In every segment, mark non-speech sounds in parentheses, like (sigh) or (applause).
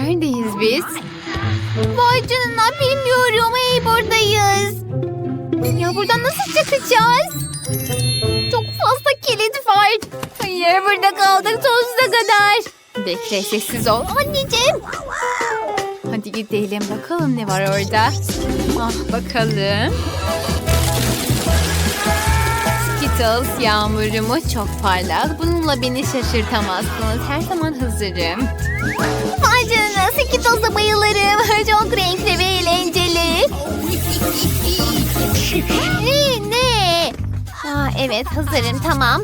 Neredeyiz biz? Vay canına bilmiyorum. Hey buradayız. Ya buradan nasıl çıkacağız? Çok fazla kilit var. Hayır burada kaldık sonsuza kadar. Bekle sessiz ol. Anneciğim. Hadi gidelim bakalım ne var orada. Ah bakalım. Skittles yağmurumu çok parlak. Bununla beni şaşırtamazsınız. Her zaman hazırım. Vay canına Skittles'a bayılırım. (laughs) Çok renkli ve eğlenceli. ne ne? Aa, evet hazırım tamam.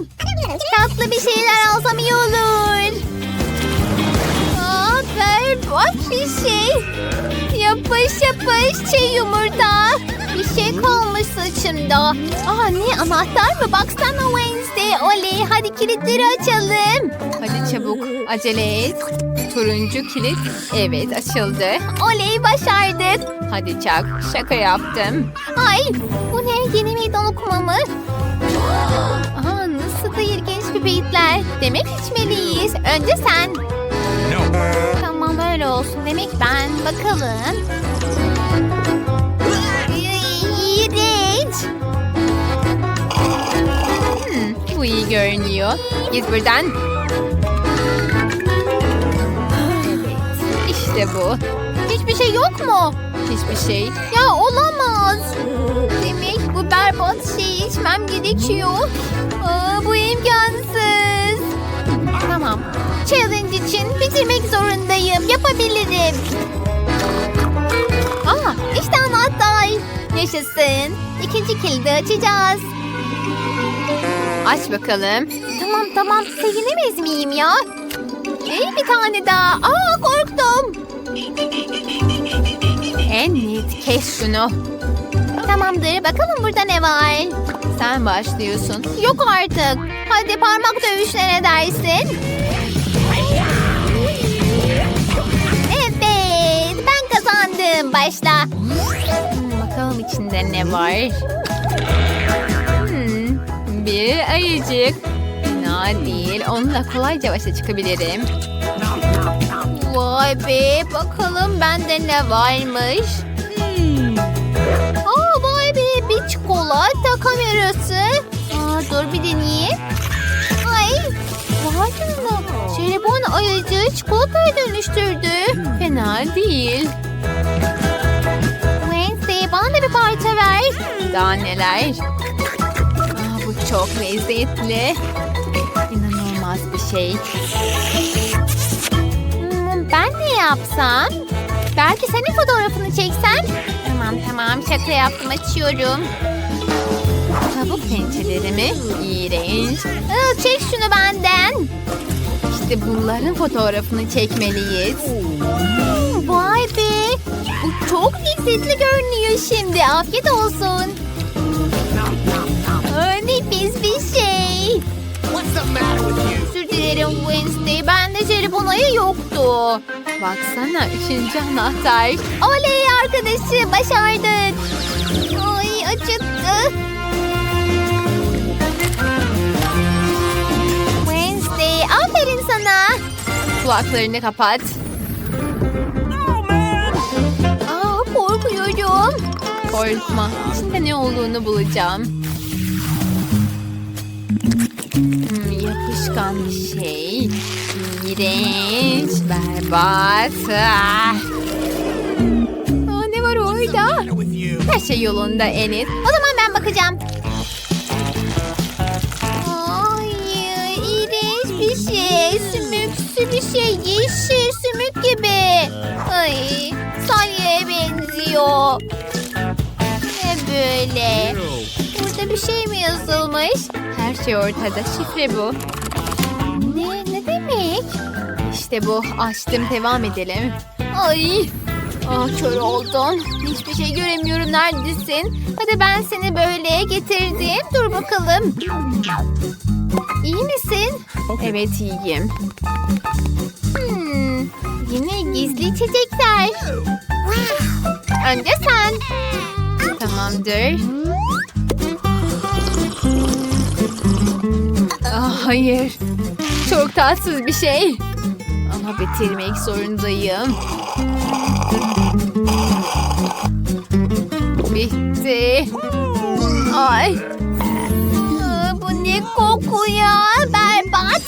Tatlı bir şeyler alsam iyi olur. Aa, berbat bir şey. Yapış çiğ yumurta. Bir şey kalmış saçımda. Aa ne anahtar mı? Baksana Wednesday. Oley hadi kilitleri açalım. Hadi çabuk acele et. Turuncu kilit. Evet açıldı. Oley başardık. Hadi çak şaka yaptım. Ay bu ne yeni meydan okuma mı? Aa, nasıl da ilginç bir beyitler. Demek içmeliyiz. Önce sen. Tamam öyle olsun. Demek ben. Bakalım. İğrenç. Hmm, bu iyi görünüyor. Git buradan. İşte bu. Hiçbir şey yok mu? Hiçbir şey. Ya olamaz. Demek bu berbat şeyi içmem gerekiyor. Aa, bu imkansız. Tamam. Challenge için bitirmek zorundayım. Yapabilirim. Aa, işte anahtar. Yaşasın. İkinci kilidi açacağız. Aç bakalım. Tamam tamam. Sevinemez miyim ya? İyi bir tane daha. Aa korktum. En net kes şunu. Tamamdır. Bakalım burada ne var? Sen başlıyorsun. Yok artık. Hadi parmak dövüşüne ne dersin? Kazandım. Başla. Hmm, bakalım içinde ne var? Hmm, bir ayıcık. Fena değil. Onunla kolayca başa çıkabilirim. Vay be. Bakalım bende ne varmış? Hmm. Aa vay be. Bir çikolata kamerası. Aa, dur bir deneyeyim. Ay. Vay canına. Jelibon ayıcı çikolataya dönüştürdü. Fena değil. Wednesday bana da bir parça ver. Daha neler? Aa, bu çok lezzetli. İnanılmaz bir şey. Hmm, ben ne yapsam? Belki senin fotoğrafını çeksem? Tamam tamam şaka yaptım açıyorum. Tavuk pençelerimi iğrenç. Aa, çek şunu benden. İşte bunların fotoğrafını çekmeliyiz. Çok lezzetli görünüyor şimdi. Afiyet olsun. Aa, nefis bir şey. Özür dilerim Wednesday. Bende jelibonayı yoktu. Baksana üçüncü anahtar. Oley arkadaşı başardık. Ay acıttı. Wednesday aferin sana. Kulaklarını kapat. Korkma. İçinde ne olduğunu bulacağım. Hmm, yapışkan bir şey. İğrenç. Berbat. Ah. Aa, ne var orada? Her şey yolunda Enes. O zaman ben bakacağım. Ay, iğrenç bir şey. Sümüksü bir şey. Yeşil sümük gibi. Ay, salyaya benziyor. Böyle? Burada bir şey mi yazılmış? Her şey ortada. Şifre bu. Ne? Ne demek? İşte bu. Açtım. Devam edelim. Ay. Ah kör oldum. Hiçbir şey göremiyorum. Neredesin? Hadi ben seni böyle getirdim. Dur bakalım. İyi misin? Evet iyiyim. Hmm, yine gizli içecekler. Önce sen. Tamamdır. Ah, hayır. Çok tatsız bir şey. Ama bitirmek zorundayım. Bitti. Ay. Aa, bu ne koku ya? Berbat.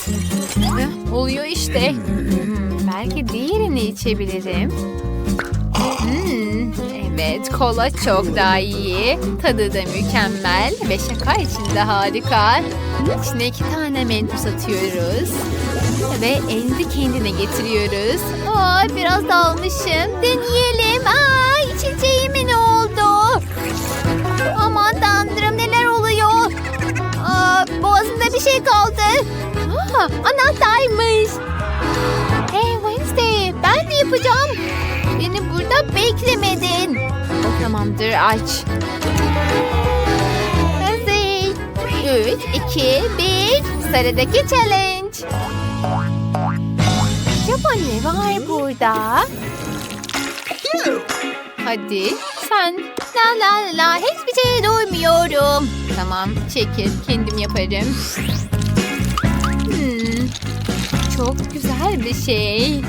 Oluyor işte. Hmm, belki diğerini içebilirim. Hmm, evet kola çok daha iyi. Tadı da mükemmel ve şaka için de harika. İçine iki tane mentos atıyoruz. Ve elini kendine getiriyoruz. Aa, biraz dalmışım. Deneyelim. Aa, içeceğime ne oldu? Aman tanrım neler oluyor? Aa, boğazımda bir şey kaldı. Aa, anahtarmış. Hey Wednesday ben de yapacağım. Beni burada beklemedin. Tamamdır aç. Hazır. Üç, iki, bir. Sıradaki challenge. Acaba ne var burada? Hadi sen. La la la hiçbir şey duymuyorum. Tamam çekil kendim yaparım. Hmm, çok güzel bir şey.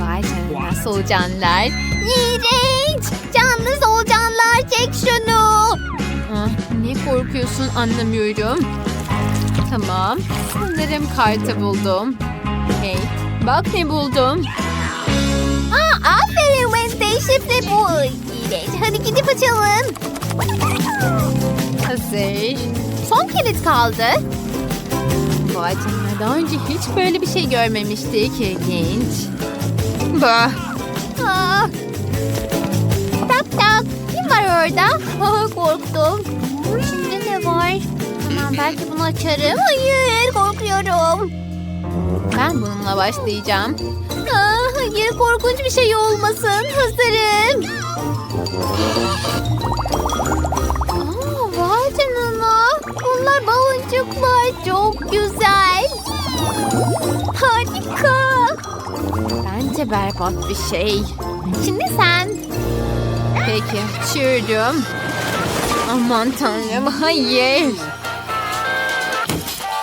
Vay canına solucanlar. İğrenç. Canlı solucanlar çek şunu. Ah, ne korkuyorsun anlamıyorum. Tamam. Sanırım kartı buldum. Hey bak ne buldum. Aa, aferin Wednesday şifre bu. Hadi gidip açalım. Hazır. Son kilit kaldı. Vay canına daha önce hiç böyle bir şey görmemiştik. İlginç. Bah. Aa. Tak. Kim var orada? Korktum. Şimdi ne var? Tamam belki bunu açarım. Hayır korkuyorum. Ben bununla başlayacağım. Aa, hayır korkunç bir şey olmasın. Hazırım. Aa, vay canına. Bunlar baloncuklar. Çok güzel. Harika. Bence berbat bir şey. Şimdi sen. Peki açıyorum. Aman tanrım hayır.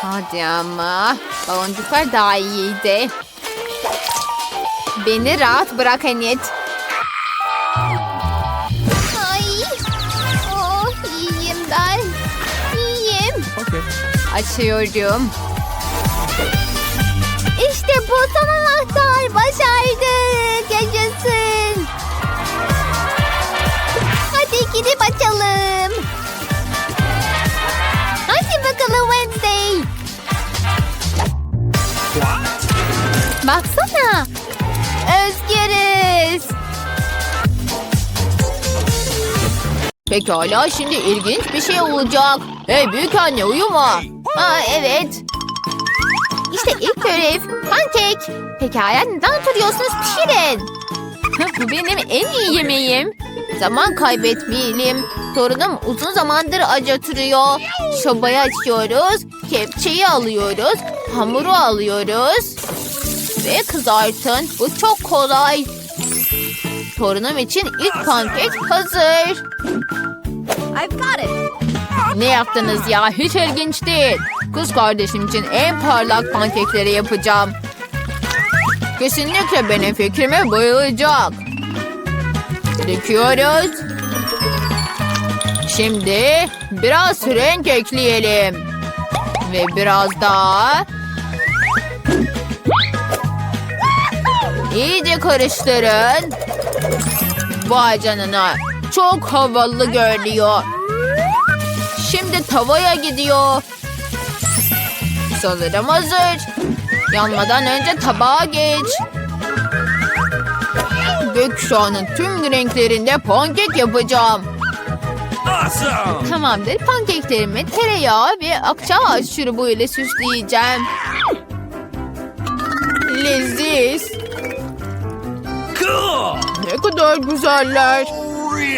Hadi ama. Baloncuklar daha iyiydi. Beni rahat bırak Enid. Ay. Oh iyiyim ben. İyiyim. Okay. Açıyorum. İşte bu son anahtar. Başardık. Yaşasın. Hadi açalım. Hadi bakalım Wednesday. Baksana. Özgürüz. Pekala şimdi ilginç bir şey olacak. Hey büyük anne uyuma. Aa evet. İşte ilk görev. Pankek. Pekala neden oturuyorsunuz? Pişirin. Bu benim en iyi yemeğim. Zaman kaybetmeyelim. Torunum uzun zamandır acıtırıyor. Şobayı açıyoruz. Kepçeyi alıyoruz. Hamuru alıyoruz. Ve kızartın. Bu çok kolay. Torunum için ilk pankek hazır. I've got it. Ne yaptınız ya? Hiç ilginç değil. Kız kardeşim için en parlak pankekleri yapacağım. Kesinlikle benim fikrime bayılacak. Döküyoruz. Şimdi biraz renk ekleyelim. Ve biraz daha. İyice karıştırın. Vay canına. Çok havalı görünüyor. Şimdi tavaya gidiyor. Sanırım hazır. Yanmadan önce tabağa geç. Gökkuşağının tüm renklerinde pankek yapacağım. Awesome! Tamamdır. Pankeklerimi tereyağı ve akçaağaç şurubu ile süsleyeceğim. Leziz. Cool! Ne kadar güzeller.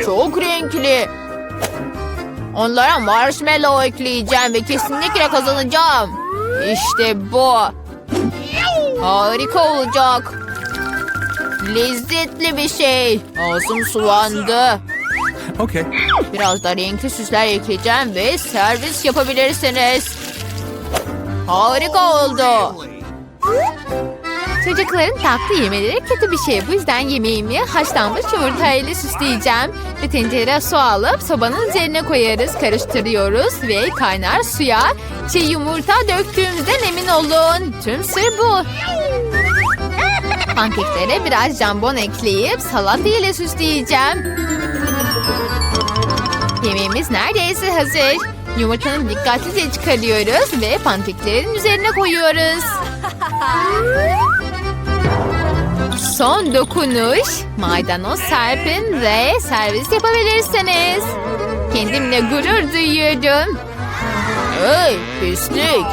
Çok renkli. Onlara marshmallow ekleyeceğim ve kesinlikle kazanacağım. İşte bu. Harika olacak. Lezzetli bir şey. Ağzım sulandı. Okay. Biraz da renkli süsler ekleyeceğim ve servis yapabilirsiniz. Harika oldu. Çocukların tatlı yemeleri kötü bir şey. Bu yüzden yemeğimi haşlanmış yumurta ile süsleyeceğim. Ve tencereye su alıp sobanın üzerine koyarız. Karıştırıyoruz ve kaynar suya çiğ yumurta döktüğümüzden emin olun. Tüm sır bu. Pankeklere biraz jambon ekleyip salata ile süsleyeceğim. Yemeğimiz neredeyse hazır. Yumurtanı dikkatlice çıkarıyoruz ve pankeklerin üzerine koyuyoruz. (laughs) Son dokunuş. Maydanoz serpin ve servis yapabilirsiniz. Kendimle gurur duyuyorum. Hey pislik.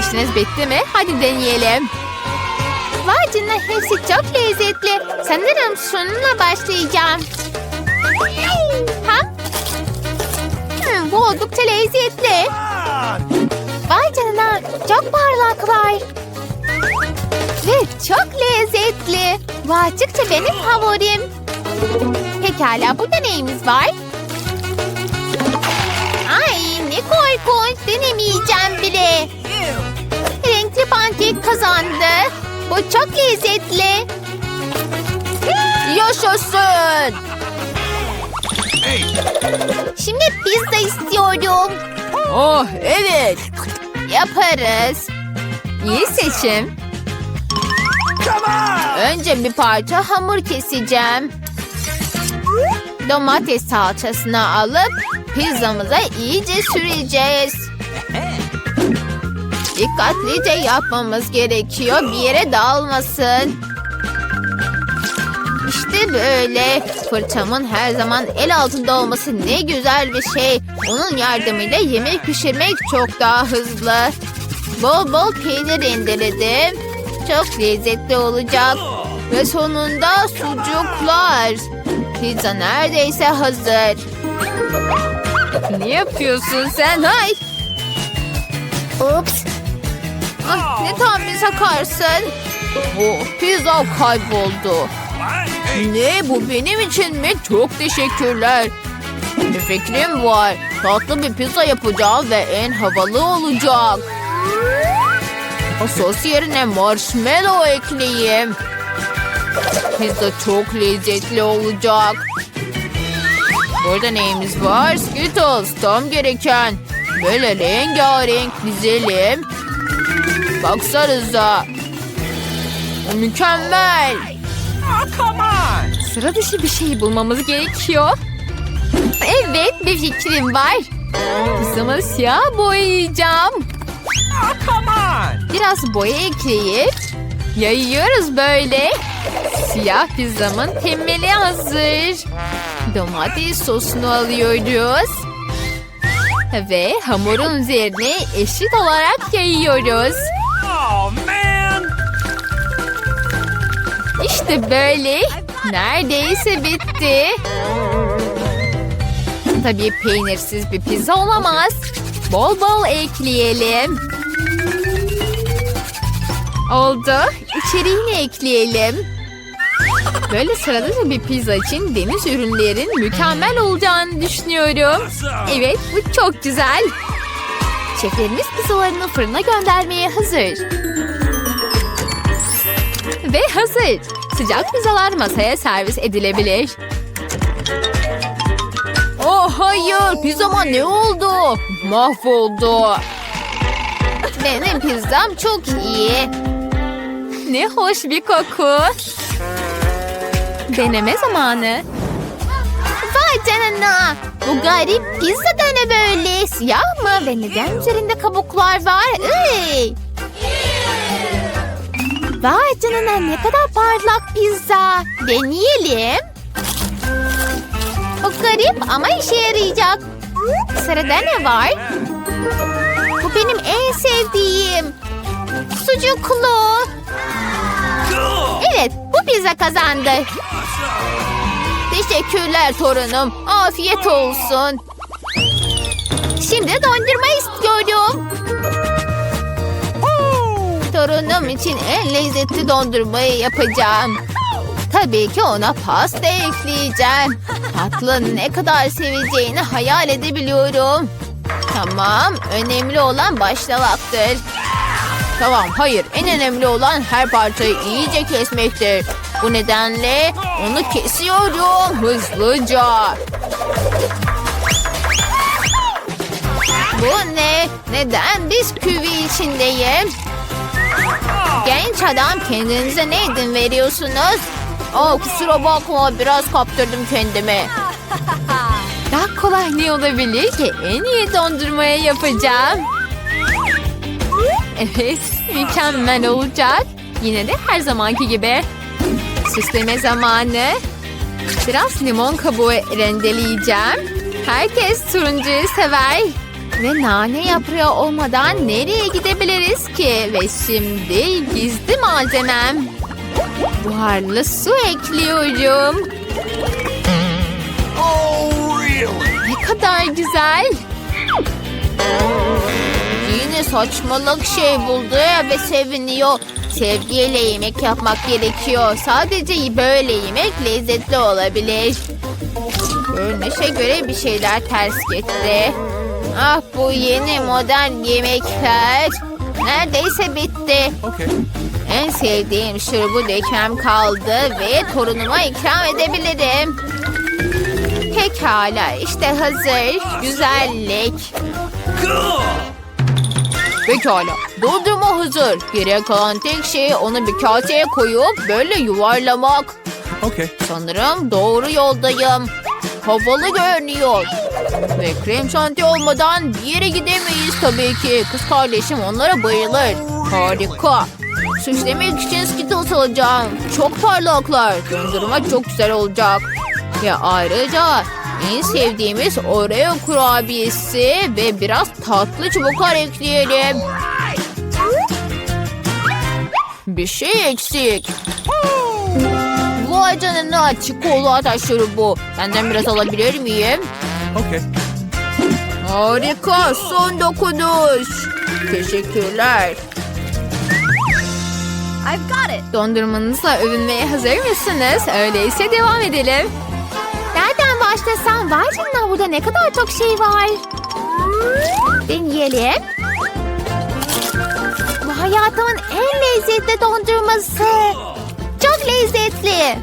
İşiniz bitti mi? Hadi deneyelim. Vay canına hepsi çok lezzetli. Sanırım şununla başlayacağım. Ha? Hmm, bu oldukça lezzetli. Vay canına çok parlaklar. Ve çok lezzetli. Bu açıkça benim favorim. Pekala burada neyimiz var? Ay ne korkunç denemeyeceğim bile. Renkli pankek kazandı. Bu çok lezzetli. Yaşasın. Hey. Şimdi pizza istiyorum. Oh evet. Yaparız. İyi seçim. Önce bir parça hamur keseceğim. Domates salçasını alıp pizzamıza iyice süreceğiz. Dikkatlice yapmamız gerekiyor bir yere dağılmasın. İşte böyle. Fırçamın her zaman el altında olması ne güzel bir şey. Onun yardımıyla yemek pişirmek çok daha hızlı. Bol bol peynir rendeledim. Çok lezzetli olacak. Ve sonunda sucuklar. Pizza neredeyse hazır. Ne yapıyorsun sen? Hay. Ups. Ah, ne tam bir sakarsın. Oh, pizza kayboldu. Ne bu benim için mi? Çok teşekkürler. Bir fikrim var. Tatlı bir pizza yapacağım ve en havalı olacak. O sos yerine marshmallow ekleyeyim. Pizza çok lezzetli olacak. Burada neyimiz var? Skittles tam gereken. Böyle rengarenk dizelim. Baksanıza. Mükemmel. On. Sıra dışı bir şey bulmamız gerekiyor. Evet bir fikrim var. Pizzamı siyah boyayacağım. Oh, come on. Biraz boya ekleyip yayıyoruz böyle. Siyah pizzamın temeli hazır. Domates sosunu alıyoruz. Ve hamurun üzerine eşit olarak yayıyoruz. Oh man. İşte böyle. Neredeyse bitti. Tabii peynirsiz bir pizza olamaz. Bol bol ekleyelim. Oldu. İçeriğini ekleyelim. Böyle sıradıca bir pizza için deniz ürünlerin mükemmel olacağını düşünüyorum. Evet, bu çok güzel. Şeflerimiz pizzalarını fırına göndermeye hazır. Ve hazır. Sıcak pizzalar masaya servis edilebilir. Oh hayır, pizzama ne oldu? Mahvoldu. Benim pizzam çok iyi. Ne hoş bir koku. Deneme zamanı. Vay canına. Bu garip pizza da ne böyle? Siyah mı? Ve neden üzerinde kabuklar var? Iy. Vay canına ne kadar parlak pizza. Deneyelim. Bu garip ama işe yarayacak. Sırada ne var? Bu benim en sevdiğim. Sucuklu. Evet bu pizza kazandı. Teşekkürler torunum. Afiyet olsun. Şimdi dondurma istiyorum. Torunum için en lezzetli dondurmayı yapacağım. Tabii ki ona pasta ekleyeceğim. Tatlı ne kadar seveceğini hayal edebiliyorum. Tamam, önemli olan başlamaktır. Tamam hayır en önemli olan her parçayı iyice kesmektir. Bu nedenle onu kesiyorum hızlıca. Bu ne? Neden bisküvi içindeyim? Genç adam kendinize ne ödün veriyorsunuz? Aa, kusura bakma biraz kaptırdım kendimi. Daha kolay ne olabilir ki? En iyi dondurmaya yapacağım. Evet, mükemmel olacak. Yine de her zamanki gibi. Süsleme zamanı. Biraz limon kabuğu rendeleyeceğim. Herkes turuncuyu sever. Ve nane yaprağı olmadan nereye gidebiliriz ki? Ve şimdi gizli malzemem. Buharlı su ekliyorum. Oh, really? Ne kadar güzel. Yine saçmalık şey buldu ve seviniyor. Sevgiyle yemek yapmak gerekiyor. Sadece böyle yemek lezzetli olabilir. Görünüşe göre bir şeyler ters gitti. Ah bu yeni modern yemekler. Neredeyse bitti. Okay. En sevdiğim şurubu dökmem kaldı ve torunuma ikram edebilirim. Pekala işte hazır. Güzellik. Pekala. Dondurma hazır. Geriye kalan tek şey onu bir kaseye koyup böyle yuvarlamak. Okay. Sanırım doğru yoldayım. Havalı görünüyor. Ve krem şanti olmadan bir yere gidemeyiz tabii ki. Kız kardeşim onlara bayılır. Harika. Süslemek için Skittles alacağım. Çok parlaklar. Dondurma çok güzel olacak. Ve ayrıca en sevdiğimiz Oreo kurabiyesi ve biraz tatlı çubuklar ekleyelim. Bir şey eksik. Vay canına çikolata şurubu. Benden biraz alabilir miyim? Okay. Harika son dokunuş. Teşekkürler. I've got it. Dondurmanızla övünmeye hazır mısınız? Öyleyse devam edelim. Nereden başlasam? Vay canına burada ne kadar çok şey var. Deneyelim. Bu hayatımın en lezzetli dondurması. Çok lezzetli.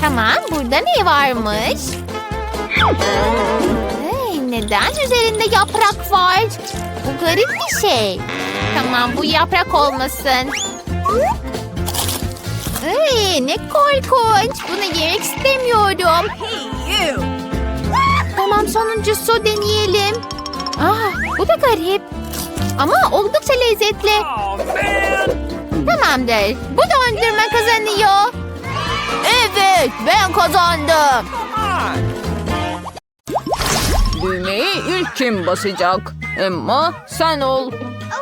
Tamam burada ne varmış? Hey, neden üzerinde yaprak var? Bu garip bir şey. Tamam bu yaprak olmasın. Ay, ne korkunç. Bunu yemek istemiyorum. Tamam sonuncusu deneyelim. Ah, bu da garip. Ama oldukça lezzetli. Oh, man. Tamamdır. Bu dondurma kazanıyor. Evet ben kazandım. Düğmeyi ilk kim basacak? Emma sen ol.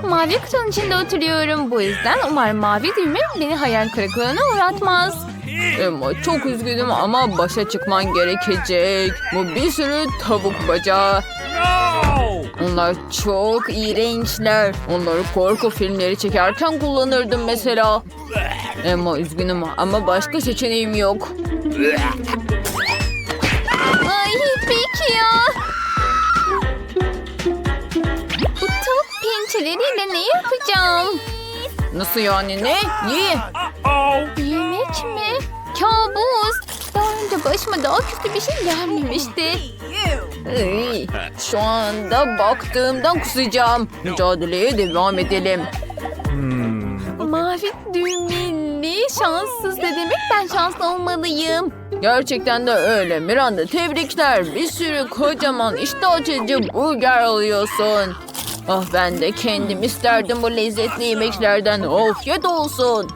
Mavi kutunun içinde oturuyorum. Bu yüzden umarım mavi düğme beni hayal kırıklığına uğratmaz. Emma çok üzgünüm ama başa çıkman gerekecek. Bu bir sürü tavuk bacağı. Onlar çok iğrençler. Onları korku filmleri çekerken kullanırdım mesela. Emma üzgünüm ama başka seçeneğim yok. Ay peki ya. Pençeleriyle ne yapacağım? Nasıl yani ne? Ye. Yemek mi? Kabus. Daha önce başıma daha kötü bir şey gelmemişti. Şu anda baktığımdan kusacağım. Mücadeleye devam edelim. Mavi düğmeli şanssız ne demek ben şanslı olmalıyım. Gerçekten de öyle. Miranda tebrikler. Bir sürü kocaman iştah açıcı burger alıyorsun. Ah ben de kendim isterdim bu lezzetli yemeklerden. Of ya da olsun.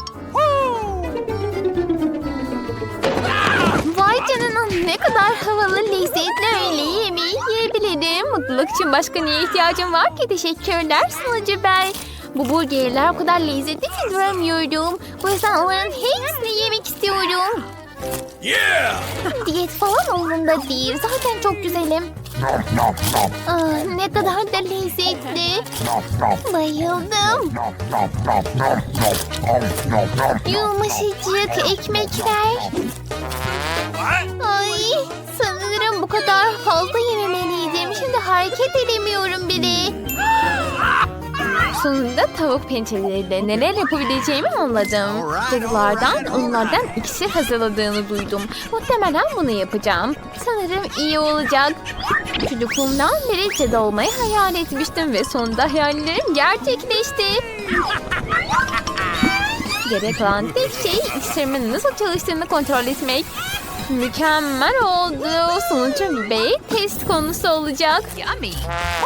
Vay canına ne kadar havalı lezzetli öğle yemeği yiyebilirim. Mutluluk için başka neye ihtiyacım var ki? Teşekkürler sunucu bey. Bu burgerler o kadar lezzetli ki duramıyorum. Bu yüzden onların hepsini yemek istiyorum. Yeah. Diyet falan umurumda değil. Zaten çok güzelim. Ah, ne kadar da lezzetli. Bayıldım. Yumuşacık ekmekler. Ay, sanırım bu kadar fazla yememeliydim. Şimdi hareket edemiyorum bile. Sonunda tavuk pençeleriyle neler yapabileceğimi anladım. Cadılardan onlardan iksir hazırladığını duydum. Muhtemelen bunu yapacağım. Sanırım iyi olacak. Çocukluğumdan beri cadı olmayı hayal etmiştim ve sonunda hayallerim gerçekleşti. Gerek olan tek şey iksirimin nasıl çalıştığını kontrol etmek. Mükemmel oldu. Sonucu Bey test konusu olacak.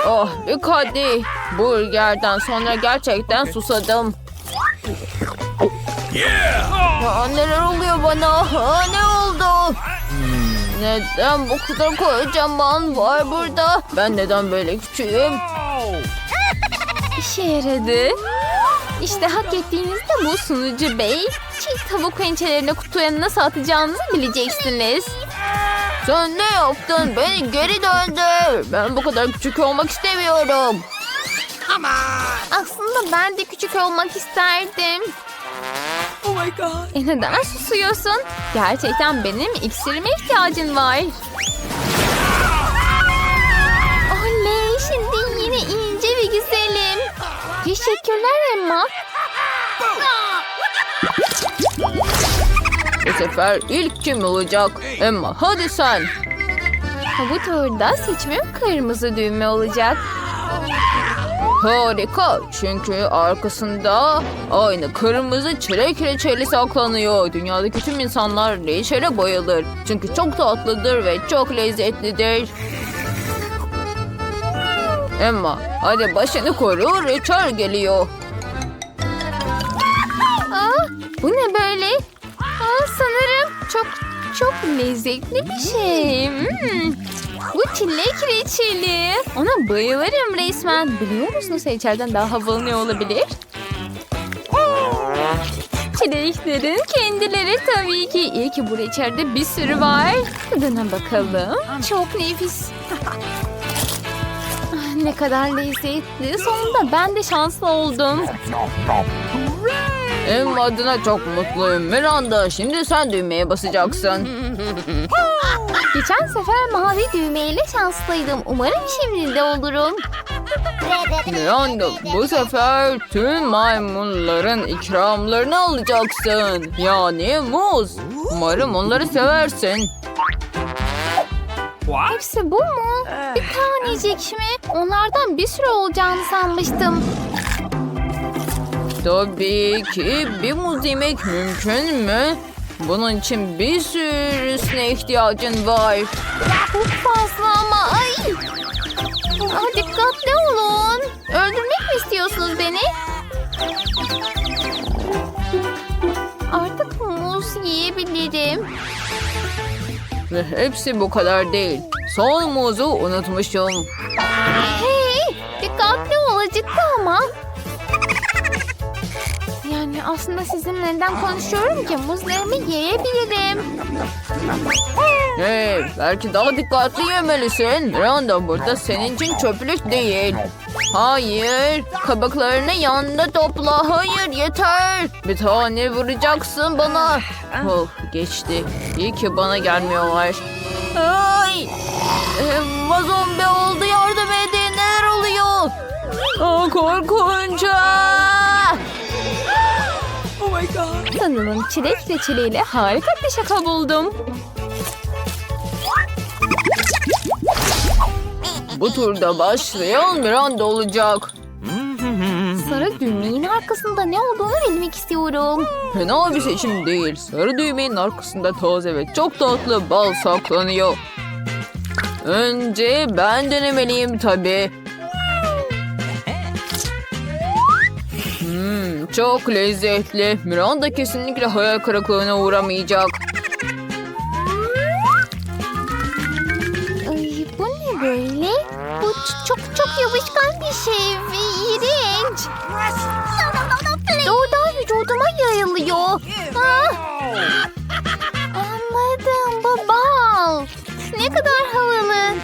Oh bir kadeh. Burgerden sonra gerçekten susadım. Yeah! Ya neler oluyor bana? Ha, ne oldu? Neden bu kadar kocaman var burada? Ben neden böyle küçüğüm? Oh! İşe yaradı. İşte hak ettiğinizde bu sunucu bey. Çiğ tavuk pençelerini kutuya nasıl atacağınızı bileceksiniz. Sen ne yaptın? Beni geri döndür. Ben bu kadar küçük olmak istemiyorum. Aslında ben de küçük olmak isterdim. Oh my god! E neden susuyorsun? Gerçekten benim iksirime ihtiyacın var. Teşekkürler Emma. Bu sefer ilk kim olacak? Emma hadi sen. Bu turda seçimim kırmızı düğme olacak. Harika. Çünkü arkasında aynı kırmızı çilek reçeli saklanıyor. Dünyadaki tüm insanlar reçele bayılır. Çünkü çok tatlıdır ve çok lezzetlidir. Emma hadi başını koru reçel geliyor. Aa, bu ne böyle? Aa, sanırım çok çok lezzetli bir şey. Hmm. Bu çilek reçeli. Ona bayılırım resmen. Biliyor musunuz reçelden daha havalı ne olabilir? Çileklerin kendileri tabii ki. İyi ki bu reçelde bir sürü var. Tadına bakalım. Çok nefis. Ne kadar lezzetli. Sonunda ben de şanslı oldum. Emma adına çok mutluyum. Miranda şimdi sen düğmeye basacaksın. (laughs) Geçen sefer mavi düğmeyle şanslıydım. Umarım şimdi de olurum. Miranda bu sefer tüm maymunların ikramlarını alacaksın. Yani muz. Umarım onları seversin. Hepsi bu mu? Bir tanecik mi? Onlardan bir sürü olacağını sanmıştım. Tabii ki bir muz yemek mümkün mü? Bunun için bir sürüsüne ihtiyacın var. Çok fazla ama ay. Aa, dikkatli olun. Öldürmek mi istiyorsunuz beni? Artık muz yiyebilirim. Ve hepsi bu kadar değil. Son muzu unutmuşum. Hey, dikkatli ol acıktı ama. Yani aslında sizinle neden konuşuyorum ki muzlarımı yiyebilirim. Hey, belki daha dikkatli yemelisin. Miranda burada senin için çöplük değil. Hayır, kabuklarını yanında topla. Hayır, yeter. Bir tane vuracaksın bana. Oh, geçti. İyi ki bana gelmiyorlar. Ay! Emma zombi oldu. Yardım edin. Neler oluyor? Aa, korkunç. Aa! Oh my god! Sanırım çilek reçeliyle harika bir şaka buldum. Bu turda başlayan Miranda olacak. Sarı düğmenin arkasında ne olduğunu bilmek istiyorum. Fena bir seçim değil. Sarı düğmenin arkasında taze ve çok tatlı bal saklanıyor. Önce ben denemeliyim tabii. Hmm, çok lezzetli. Miranda kesinlikle hayal kırıklığına uğramayacak. Çok çok yapışkan bir şey ve iğrenç. Doğrudan vücuduma yayılıyor. Ah, anladım bu bal. Ne kadar havalı.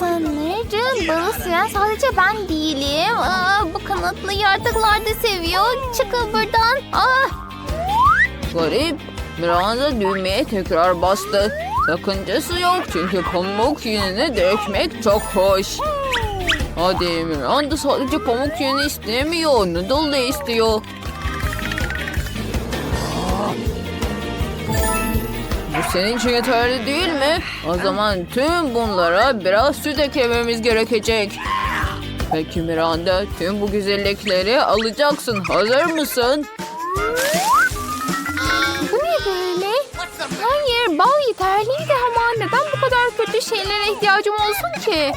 Sanırım balı seven sadece ben değilim. Aa, bu kanatlı yaratıklar da seviyor. Çıkın buradan. Ah, Garip. Miranda düğmeye tekrar bastı. Sakıncası yok çünkü pamuk yününü dökmek çok hoş. Hadi Miranda sadece pamuk yünü istemiyor. Noodle da istiyor. Bu senin için yeterli değil mi? O zaman tüm bunlara biraz süt eklememiz gerekecek. Peki Miranda tüm bu güzellikleri alacaksın. Hazır mısın? Bal yeterliydi ama neden bu kadar kötü şeylere ihtiyacım olsun ki?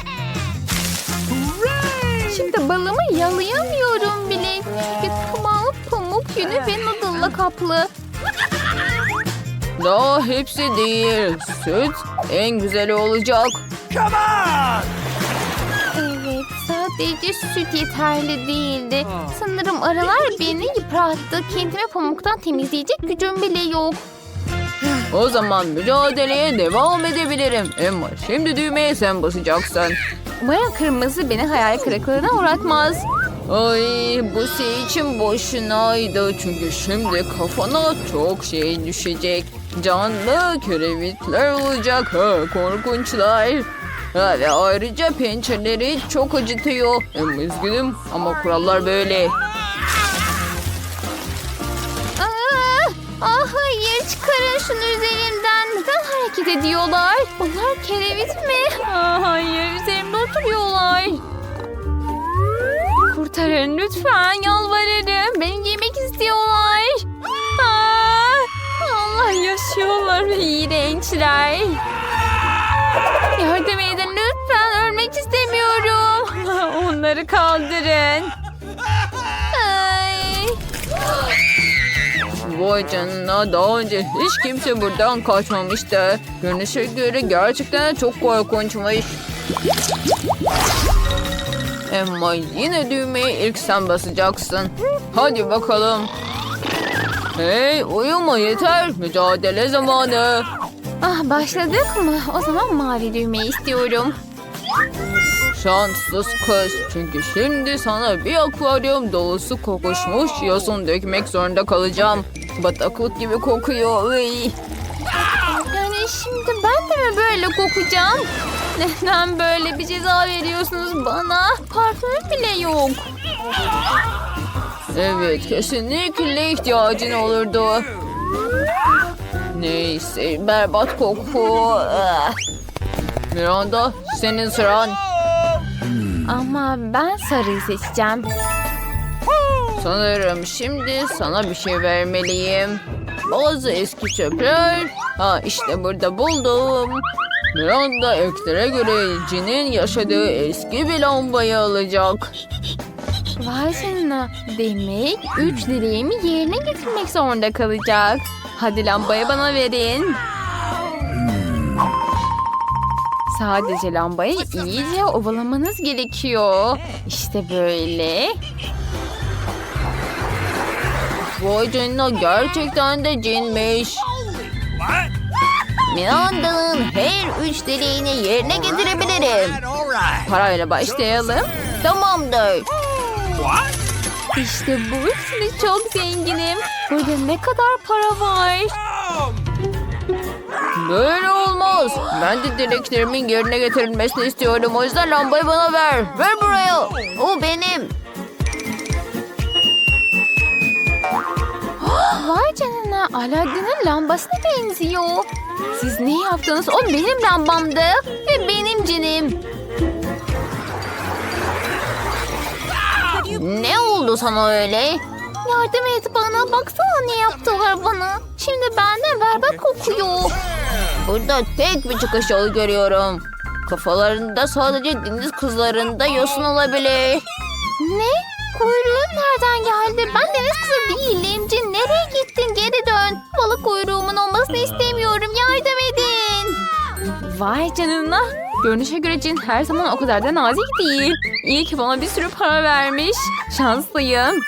Şimdi balımı yalayamıyorum bile. Çünkü tamamı pamuk yünü ve noodle'la kaplı. (laughs) Daha hepsi değil. Süt en güzeli olacak. Evet sadece süt yeterli değildi. Sanırım aralar beni yıprattı. Kendime pamuktan temizleyecek gücüm bile yok. O zaman mücadeleye devam edebilirim. Emma şimdi düğmeye sen basacaksın. Umarım kırmızı beni hayal kırıklığına uğratmaz. Ay bu şey için boşunaydı. Çünkü şimdi kafana çok şey düşecek. Canlı kerevitler olacak. Ha, korkunçlar. Ha, ve ayrıca pençeleri çok acıtıyor. Em, üzgünüm ama kurallar böyle. Ah hayır çıkarın şunu üzerimden. Neden hareket ediyorlar? Bunlar kerevit mi? Aa, hayır üzerimde oturuyorlar. Kurtarın lütfen yalvarırım. Beni giymek istiyorlar. Aa, Allah yaşıyorlar ve iğrençler. Yardım edin lütfen ölmek istemiyorum. (laughs) Onları kaldırın. Vay canına daha önce hiç kimse buradan kaçmamıştı. Görünüşe göre gerçekten çok korkunçmuş. Emma yine düğmeye ilk sen basacaksın. Hadi bakalım. Hey uyuma yeter. Mücadele zamanı. Ah başladık mı? O zaman mavi düğmeyi istiyorum. Şanssız kız. Çünkü şimdi sana bir akvaryum dolusu kokuşmuş yosun dökmek zorunda kalacağım. Bataklık gibi kokuyor. Iy. Yani şimdi ben de mi böyle kokacağım? Neden böyle bir ceza veriyorsunuz bana? Parfüm bile yok. Evet, kesinlikle ihtiyacın olurdu. Neyse, berbat koku. Miranda, senin sıran. Ama ben sarıyı seçeceğim. Sanırım şimdi sana bir şey vermeliyim. Bazı eski çöpler. Ha işte burada buldum. Miranda Ekter'e göre Cin'in yaşadığı eski bir lambayı alacak. Vay canına. Demek üç dileğimi yerine getirmek zorunda kalacak. Hadi lambayı bana verin. Sadece lambayı iyice ovalamanız gerekiyor. İşte böyle. Vay canına gerçekten de cinmiş. Miranda'nın her üç dileğini yerine getirebilirim. Parayla başlayalım. Tamamdır. İşte bu. Şimdi çok zenginim. Burada ne kadar para var? Böyle olmaz. Ben de dileklerimin yerine getirilmesini istiyorum. O yüzden lambayı bana ver. Ver buraya. O benim. Vay canına Aladdin'in lambasına benziyor. Siz ne yaptınız? O benim lambamdı ve benim cinim. Ne oldu sana öyle? Yardım et bana. Baksana ne yaptılar bana. Şimdi benden berbat kokuyor. Burada tek bir çıkış yolu görüyorum. Kafalarında sadece deniz kızlarında yosun olabilir. Ne? Kuyruğun nereden geldi? Ben deniz kızı değilim. Cin nereye gittin? Geri dön. Balık kuyruğumun olmasını istemiyorum. Yardım edin. Vay canına. Görünüşe göre cin her zaman o kadar da nazik değil. İyi ki bana bir sürü para vermiş. Şanslıyım.